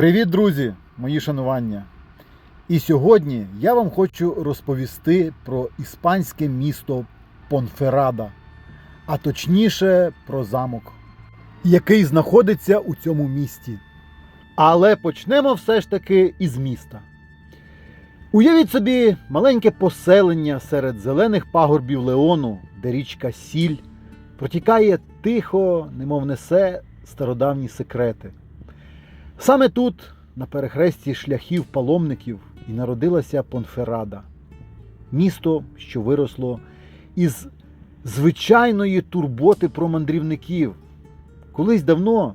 Привіт, друзі! Мої шанування! І сьогодні я вам хочу розповісти про іспанське місто Понферрада, а точніше про замок, який знаходиться у цьому місті. Але почнемо все ж таки із міста. Уявіть собі маленьке поселення серед зелених пагорбів Леону, де річка Сіль протікає тихо, немов несе стародавні секрети. Саме тут, на перехресті шляхів паломників, і народилася Понферрада, місто, що виросло із звичайної турботи про мандрівників. Колись давно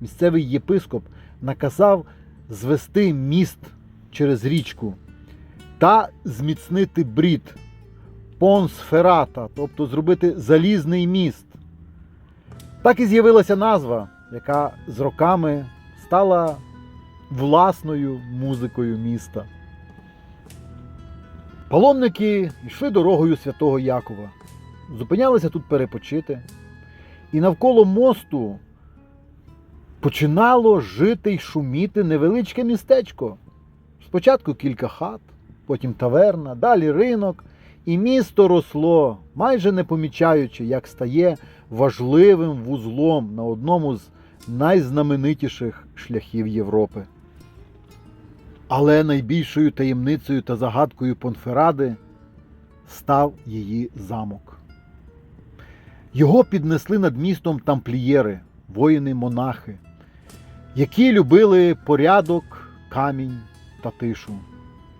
місцевий єпископ наказав звести міст через річку та зміцнити брід Понсферата, тобто зробити залізний міст. Так і з'явилася назва, яка з роками стала власною музикою міста. Паломники йшли дорогою святого Якова, зупинялися тут перепочити, і навколо мосту починало жити й шуміти невеличке містечко. Спочатку кілька хат, потім таверна, далі ринок, і місто росло, майже не помічаючи, як стає важливим вузлом на одному з найзнаменитіших шляхів Європи. Але найбільшою таємницею та загадкою Понферади став її замок. Його піднесли над містом тамплієри, воїни-монахи, які любили порядок, камінь та тишу,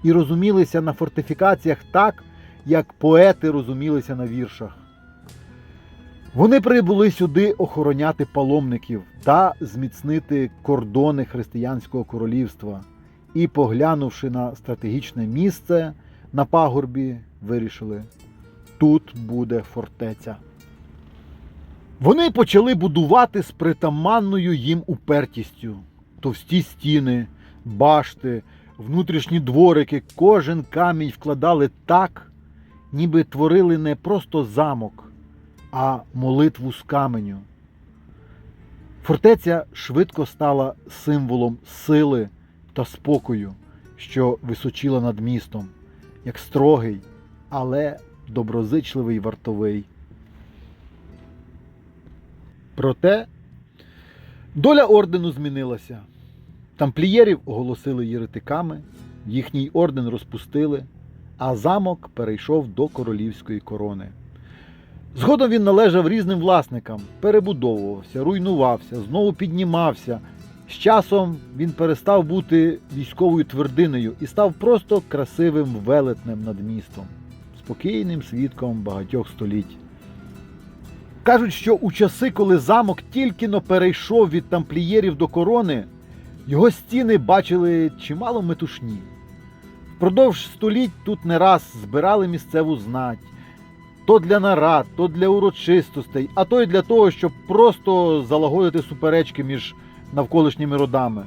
і розумілися на фортифікаціях так, як поети розумілися на віршах. Вони прибули сюди охороняти паломників та зміцнити кордони християнського королівства і, поглянувши на стратегічне місце на пагорбі, вирішили: тут буде фортеця. Вони почали будувати з притаманною їм упертістю товсті стіни, башти, внутрішні дворики, кожен камінь вкладали так, ніби творили не просто замок а молитву з каменю. Фортеця швидко стала символом сили та спокою, що височила над містом, як строгий, але доброзичливий вартовий. Проте доля ордену змінилася. Тамплієрів оголосили єретиками, їхній орден розпустили, а замок перейшов до королівської корони. Згодом він належав різним власникам, перебудовувався, руйнувався, знову піднімався. З часом він перестав бути військовою твердиною і став просто красивим велетнем над містом, спокійним свідком багатьох століть. Кажуть, що у часи, коли замок тільки но перейшов від тамплієрів до корони, його стіни бачили чимало метушні. Впродовж століть тут не раз збирали місцеву знать то для нарад, то для урочистостей, а то й для того, щоб просто залагодити суперечки між навколишніми родами.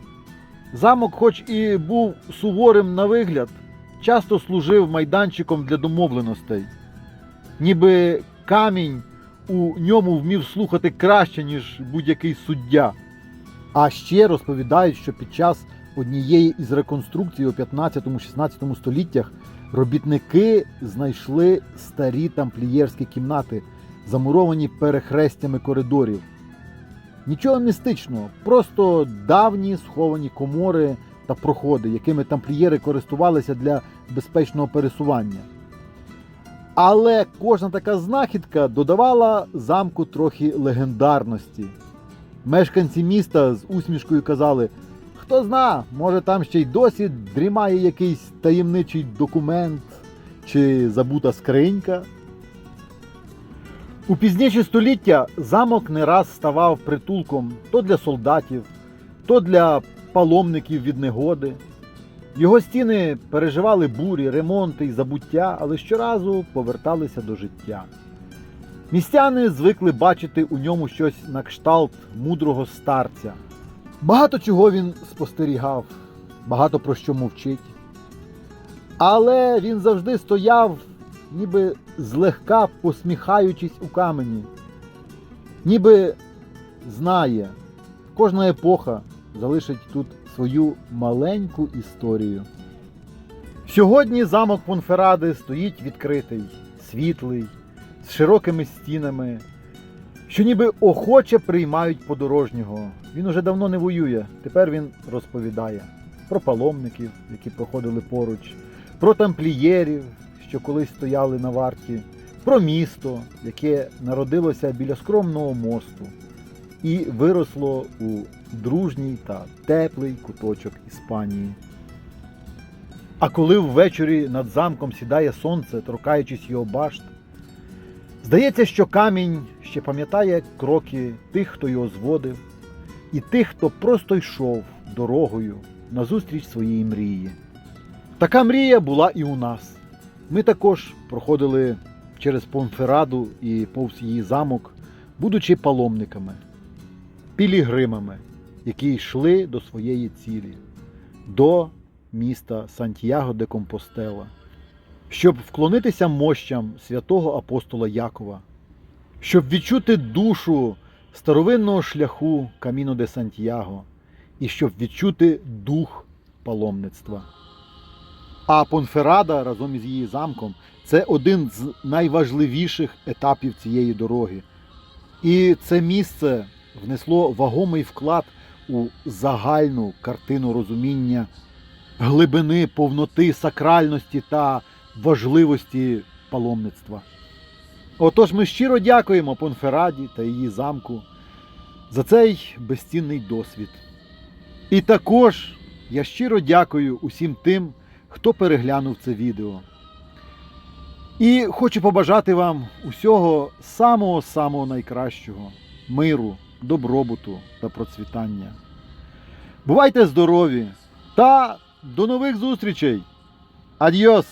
Замок, хоч і був суворим на вигляд, часто служив майданчиком для домовленостей, ніби камінь у ньому вмів слухати краще, ніж будь-який суддя. А ще розповідають, що під час однієї із реконструкцій у 15-16 століттях робітники знайшли старі тамплієрські кімнати, замуровані перехрестями коридорів. Нічого містичного, просто давні сховані комори та проходи, якими тамплієри користувалися для безпечного пересування. Але кожна така знахідка додавала замку трохи легендарності. Мешканці міста з усмішкою казали, хто зна, може там ще й досі дрімає якийсь таємничий документ чи забута скринька. У пізніші століття замок не раз ставав притулком то для солдатів, то для паломників від негоди. Його стіни переживали бурі, ремонти і забуття, але щоразу поверталися до життя. Містяни звикли бачити у ньому щось на кшталт мудрого старця. Багато чого він спостерігав, багато про що мовчить. Але він завжди стояв, ніби злегка посміхаючись у камені, ніби знає, кожна епоха залишить тут свою маленьку історію. Сьогодні замок Понферади стоїть відкритий, світлий, з широкими стінами, що ніби охоче приймають подорожнього. Він уже давно не воює, тепер він розповідає про паломників, які проходили поруч, про тамплієрів, що колись стояли на варті, про місто, яке народилося біля скромного мосту і виросло у дружній та теплий куточок Іспанії. А коли ввечері над замком сідає сонце, торкаючись його башт, здається, що камінь ще пам'ятає кроки тих, хто його зводив, і тих, хто просто йшов дорогою назустріч своїй мрії. Така мрія була і у нас. Ми також проходили через Понфераду і повз її замок, будучи паломниками, пілігримами, які йшли до своєї цілі, до міста Сантьяго де Компостела, щоб вклонитися мощам святого апостола Якова, щоб відчути душу старовинного шляху Каміно де Сантьяго і щоб відчути дух паломництва. А Понферада разом із її замком це один з найважливіших етапів цієї дороги. І це місце внесло вагомий вклад у загальну картину розуміння глибини, повноти, сакральності та важливості паломництва. Отож, ми щиро дякуємо Понфераді та її замку за цей безцінний досвід. І також я щиро дякую усім тим, хто переглянув це відео. І хочу побажати вам усього самого-самого найкращого миру, добробуту та процвітання. Бувайте здорові та до нових зустрічей! Адьос!